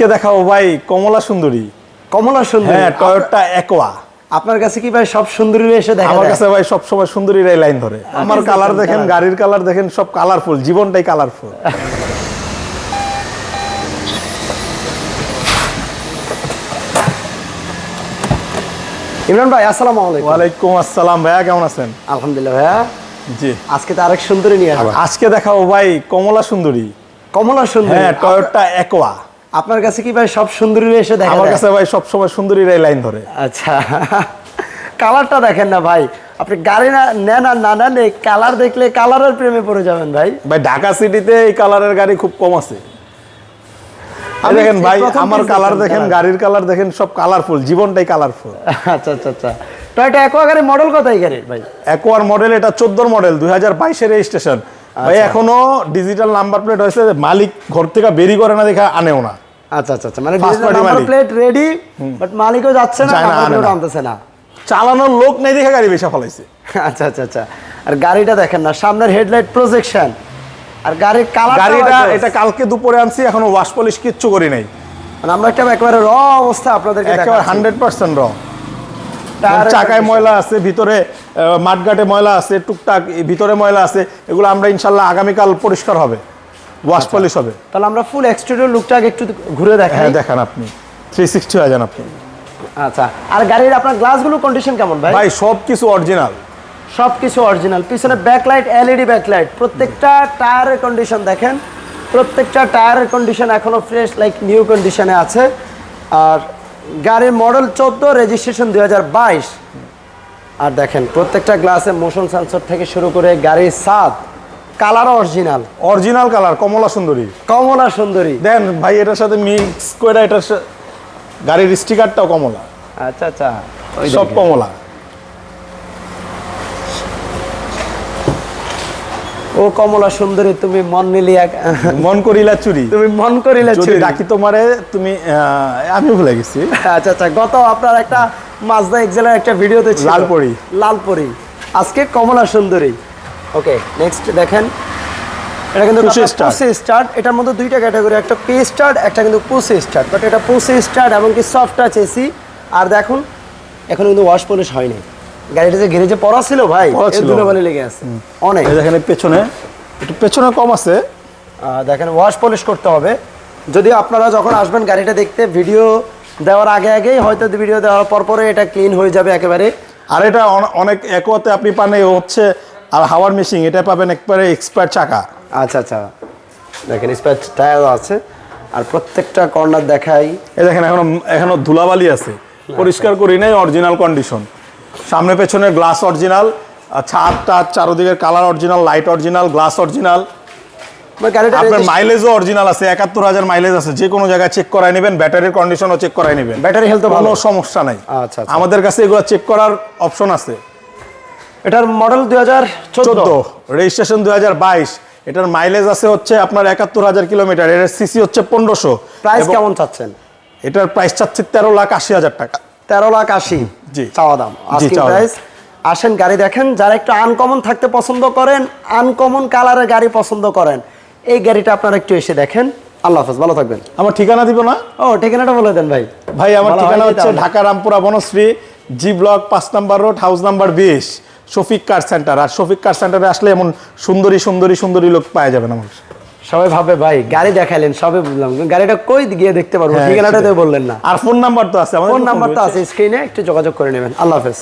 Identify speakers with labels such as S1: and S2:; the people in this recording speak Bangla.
S1: আজকে দেখাবো ভাই কমলা সুন্দরী।
S2: কমলা সুন্দরী।
S1: হ্যাঁ টয়োটা একোয়া
S2: আপনার কাছে কি ভাই সব সুন্দরী এসে দেখা
S1: আমার কাছে ভাই সব সময় সুন্দরীরাই লাইন ধরে। আমার কালার দেখেন গাড়ির কালার দেখেন সব কালারফুল জীবনটাই কালারফুল
S2: ইমরান ভাই আসসালামু আলাইকুম।
S1: ওয়ালাইকুম আসসালাম ভাইয়া কেমন আছেন?
S2: আলহামদুলিল্লাহ ভাইয়া।
S1: জি।
S2: আজকে তো আরেক সুন্দরী নিয়ে আসব।
S1: আজকে দেখাবো ভাই কমলা সুন্দরী।
S2: কমলা সুন্দরী।
S1: হ্যাঁ টয়োটা একোয়া
S2: আপনার কাছে কি ভাই সব সুন্দরী এসে দেখা
S1: আমার? কাছে ভাই সব সময় সুন্দরীরাই লাইন ধরে।
S2: আচ্ছা। কালারটা দেখেন না ভাই। আপনি গাড়ি না নেন আর না নেন এই কালার দেখলে কালারের প্রেমে পড়ে যাবেন ভাই।
S1: ভাই ঢাকা সিটিতে এই কালারের গাড়ি খুব কম আছে। দেখেন ভাই আমার কালার দেখেন গাড়ির কালার দেখেন সব কালারফুল জীবনটাই কালারফুল
S2: আচ্ছা আচ্ছা আচ্ছা। টয়টা একোয়া গাড়ির মডেল কত এই গাড়ির ভাই?
S1: একোয়ার মডেল এটা চোদ্দোর মডেল দুই হাজার বাইশের রেজিস্ট্রেশন ভাই
S2: আচ্ছা।
S1: এখনও ডিজিটাল নাম্বার প্লেট হয়েছে মালিক ঘর থেকে বেরি করে না দেখা আনেও না।
S2: আচ্ছা আচ্ছা আচ্ছা মানে। প্লেট রেডি বাট মালিকও যাচ্ছে না। আনতেছে না।
S1: চালানোর লোক নেই দেখে গাড়ি ফলাইছে।
S2: আচ্ছা আচ্ছা আচ্ছা। আর গাড়িটা দেখেন না সামনের হেডলাইট প্রজেকশন আর গাড়ির কালার
S1: গাড়িটা এটা কালকে দুপুরে আনছি এখনও ওয়াশ পলিশ কিচ্ছু করি নাই।
S2: মানে আমরা একটা একেবারে র অবস্থা আপনাদেরকে
S1: একেবারে হান্ড্রেড পার্সেন্ট র চাকায় ময়লা আছে ভিতরে মাঠঘাটে ময়লা আছে টুকটাক ভিতরে ময়লা আছে এগুলো আমরা ইনশাল্লাহ আগামীকাল পরিষ্কার হবে। ওয়াশ
S2: আচ্ছা।
S1: পলিশ হবে।
S2: তাহলে আমরা ফুল এক্সটেরিয়র লুকটা আগে একটু ঘুরে দেখাই।
S1: হ্যাঁ দেখান আপনি। থ্রি সিক্সটি হয়ে যান আপনি।
S2: আচ্ছা আর গাড়ির আপনার গ্লাসগুলো কন্ডিশন কেমন ভাই?
S1: ভাই সব কিছু অরিজিনাল
S2: সব কিছু অরিজিনাল পিছনে ব্যাকলাইট এলইডি ব্যাকলাইট প্রত্যেকটা টায়ারের কন্ডিশন দেখেন। প্রত্যেকটা টায়ারের কন্ডিশন এখনও ফ্রেশ লাইক নিউ কন্ডিশনে আছে। আর গাড়ির মডেল চোদ্দ রেজিস্ট্রেশন দু হাজার বাইশ। আর দেখেন প্রত্যেকটা গ্লাসে মোশন সেন্সর থেকে শুরু করে গাড়ির সাদ কালার অরিজিনাল।
S1: অরিজিনাল কালার কমলা সুন্দরী।
S2: কমলা সুন্দরী।
S1: দেন ভাই এটার সাথে মিক্স করে এটার গাড়ির স্টিকারটাও কমলা।
S2: আচ্ছা আচ্ছা।
S1: সব কমলা।
S2: ও কমলা সুন্দরী তুমি মন নিলিয়া
S1: মন করিলা চুরি।
S2: তুমি মন করিলে চুরি।
S1: ডাকি তোমারে তুমি আমি ভুলে গেছি।
S2: আচ্ছা আচ্ছা। গত আপনার একটা মাজদা এক্সেলের একটা ভিডিওতে ছিল।
S1: লালপরি।
S2: লালপরি। আজকে কমলা সুন্দরী। ওকে নেক্সট দেখেন। এটা কিন্তু। পুসি স্টার্ট এটার মধ্যে দুইটা ক্যাটাগরি একটা পে স্টার্ট একটা কিন্তু পুসি স্টার্ট বাট এটা পুসি স্টার্ট এবং কি সফট টাচ এসি আর দেখুন এখন কিন্তু ওয়াশ পলিশ হয়নি। গাড়িটা যে গ্যারেজে পড়া ছিল ভাই। ধুলোবালি লেগে আছে। অনেক।
S1: দেখেন পেছনে একটু পেছনে কম আছে।
S2: দেখেন ওয়াশ পলিশ করতে হবে। যদি আপনারা যখন আসবেন গাড়িটা দেখতে ভিডিও দেওয়ার আগে আগেই হয়তো ভিডিও দেওয়ার পর পরে এটা ক্লিন হয়ে যাবে একেবারে।
S1: আর এটা অনেক একোয়াতে আপনি পান হচ্ছে আর হাওয়ার মেশিন এটা পাবেন একবারে এক্সপার্ট চাকা।
S2: আচ্ছা আচ্ছা। দেখেন স্প্যাচ টায়ার আছে। আর প্রত্যেকটা কর্নার দেখাই।
S1: এই দেখেন এখনও এখনও ধুলাবালি আছে। পরিষ্কার করি নাই অরিজিনাল কন্ডিশন সামনে পেছনে গ্লাস অরিজিনাল ছাদ টাদ চারোদিকের colour original light original glass original আপনার মাইলেজও অরিজিনাল আছে একাত্তর হাজার মাইলেজ আছে। যে কোনো জায়গায় চেক করাই নেবেন ব্যাটারির কন্ডিশনও চেক করাই নেবেন।
S2: ব্যাটারি হেলথ ভালো।
S1: কোনো সমস্যা নাই।
S2: আচ্ছা, আচ্ছা।
S1: আমাদের কাছে এগুলো চেক করার অপশন আছে।
S2: এটার মডেল দুই হাজার
S1: রেজিস্ট্রেশন দুই হাজার বাইশ। এটার মাইলেজ আছে হচ্ছে আপনার একাত্তর হাজার কিলোমিটার। এর সিসি হচ্ছে পনেরোশো।
S2: প্রাইস কেমন চাচ্ছেন?
S1: এটার প্রাইস চাচ্ছে তেরো লাখ আশি হাজার টাকা।
S2: তেরো লাখ আশি।
S1: জি।
S2: চাওয়া দাম। প্রাইস আসেন গাড়ি দেখেন যারা একটু আনকমন থাকতে পছন্দ করেন আনকমন কালারের গাড়ি পছন্দ করেন এই গাড়িটা আপনারা একটু এসে দেখেন। আল্লাহ হাফেজ ভালো থাকবেন।
S1: আমার ঠিকানা দিব না?
S2: ও ঠিকানাটা বলে দেন ভাই।
S1: ভাই আমার ঠিকানা হচ্ছে ঢাকা রামপুরা বনশ্রী জি ব্লক পাঁচ নাম্বার রোড হাউস নাম্বার বিশ। শফিক কার সেন্টার আর শফিক কার সেন্টারে আসলে এমন সুন্দরী সুন্দরী সুন্দরী লোক পাওয়া যাবে না মানুষ।
S2: সবাই ভাবে ভাই গাড়ি দেখালেন সবে বুঝলাম। গাড়িটা কই গিয়ে দেখতে পারব?
S1: হ্যাঁ,
S2: ঠিকানাটা তো বললেন না।
S1: আর ফোন নাম্বার তো আছে
S2: ফোন নাম্বার তো। আছে স্ক্রিনে একটু যোগাযোগ করে নেবেন। আল্লাহ হাফেজ।